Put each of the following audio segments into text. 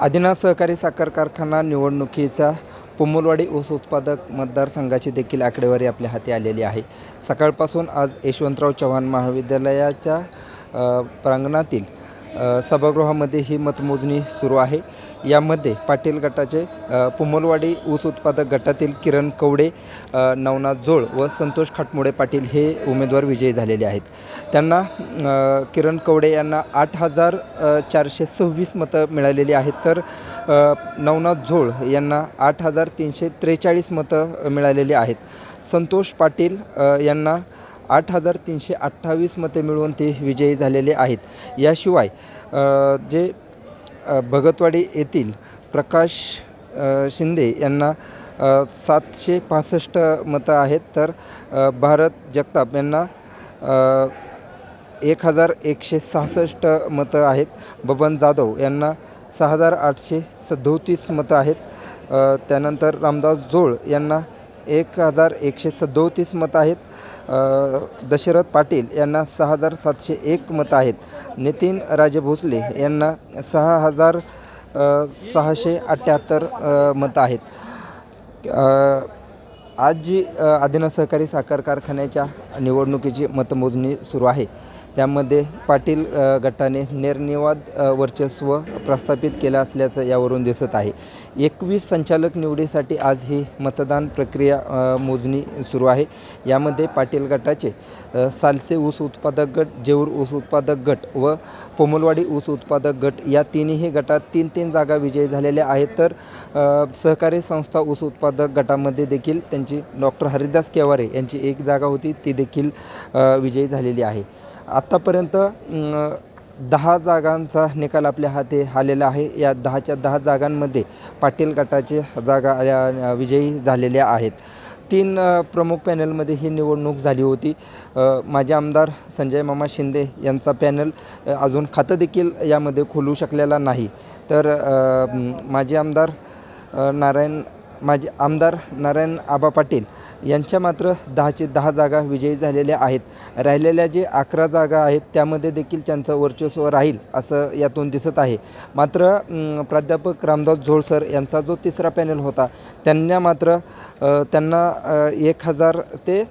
आदिनाथ सहकारी साखर कारखाना निवडणुकीचा पोमुलवाडी ऊस उत्पादक मतदारसंघाची देखील आकडेवारी आपल्या हाती आलेली आहे. सकाळपासून आज यशवंतराव चव्हाण महाविद्यालयाच्या प्रांगणातील सभागृहामध्ये ही मतमोजणी सुरू आहे. यामध्ये पाटील गटाचे पुमलवाडी ऊस उत्पादक गटातील किरण कवडे नवनाथ जोळ व संतोष खाटमोडे पाटील हे उमेदवार विजयी झालेले आहेत. त्यांना किरण कवडे यांना आठ हजार चारशे सव्वीस मतं मिळालेली आहेत. तर नवनाथ झोळ यांना आठ हजार तीनशे त्रेचाळीस मतं मिळालेली आहेत. संतोष पाटील यांना आठ हजार तीनशे अठ्ठावीस मते मिळवून ते विजयी झालेले आहेत. याशिवाय जे भगतवाडी येथील प्रकाश शिंदे यांना सातशे पासष्ट मतं आहेत तर भारत जगताप यांना एक हजार एकशे सहासष्ट मतं आहेत. बबन जाधव यांना सहा हजार आठशे सदोतीस मतं आहेत. त्यानंतर रामदास जोळ यांना एक हजार एकशे सदोतीस मतं आहेत. दशरथ पाटील यांना सहा हजार सातशे एक मतं आहेत. नितीन राजे भोसले यांना सहा हजार सहाशे अठ्ठ्याहत्तर मतं आहेत. आज जी अधीन सहकारी साखर कारखान्याच्या निवडणुकीची मतमोजणी सुरू आहे. त्यामध्ये पाटील गटाने निर्निवाद वर्चस्व प्रस्थापित केलं असल्याचं यावरून दिसत आहे. एकवीस संचालक निवडीसाठी आज ही मतदान प्रक्रिया मोजणी सुरू आहे. यामध्ये पाटील गटाचे सालसे ऊस उत्पादक गट जेऊर ऊस उत्पादक गट व पोमलवाडी ऊस उत्पादक गट या तिन्ही गटात तीन तीन जागा विजयी झालेल्या आहेत. तर सहकारी संस्था ऊस उत्पादक गटामध्ये देखील त्यांच्या यांची डॉक्टर हरिदास केवारे यांची एक जागा होती ती देखील विजयी झालेली आहे. आत्तापर्यंत दहा जागांचा निकाल आपल्या हाती आलेला आहे. या दहाच्या दहा जागांमध्ये पाटील गटाचे जागा विजयी झालेल्या आहेत. तीन प्रमुख पॅनलमध्ये ही निवडणूक झाली होती. माझे आमदार संजय मामा शिंदे यांचा पॅनल अजून खातं देखील यामध्ये खोलू शकलेला नाही. तर माझे माजी आमदार नारायण माजी आमदार नारायण आबा पाटील यांच्या मात्र दहाचे दहा जागा विजयी झालेल्या आहेत. राहिलेल्या जे अकरा जागा आहेत त्यामध्ये देखील त्यांचं वर्चस्व राहील असं यातून दिसत आहे. मात्र प्राध्यापक रामदास झोळसर यांचा जो तिसरा पॅनल होता त्यांना मात्र त्यांना एक हजार ते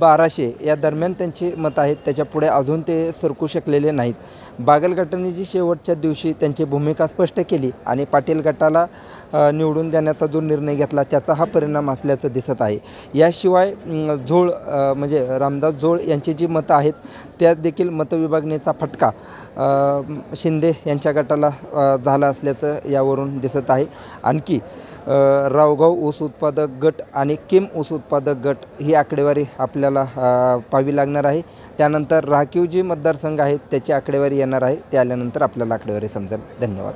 बाराशे या दरम्यान त्यांची मतं आहेत. त्याच्यापुढे अजून ते सरकू शकलेले नाहीत. बागल गटाने जी शेवटच्या दिवशी त्यांची भूमिका स्पष्ट केली आणि पाटील गटाला निवडून देण्याचा जो निर्णय घेतला त्याचा हा परिणाम असल्याचं दिसत आहे. याशिवाय झोळ म्हणजे रामदास झोळ यांची जी मतं आहेत त्यात देखील मतविभागणीचा फटका शिंदे यांच्या गटाला झाला असल्याचं यावरून दिसत आहे. आणखी रावगाव ऊस उत्पादक गट आणि किम ऊस उत्पादक गट ही आकडेवारी आपल्याला पाहावी लागणार आहे. त्यानंतर राखीव जी मतदारसंघ आहेत त्याची आकडेवारी येणार आहे. ते आल्यानंतर आपल्याला आकडेवारी समजेल. धन्यवाद.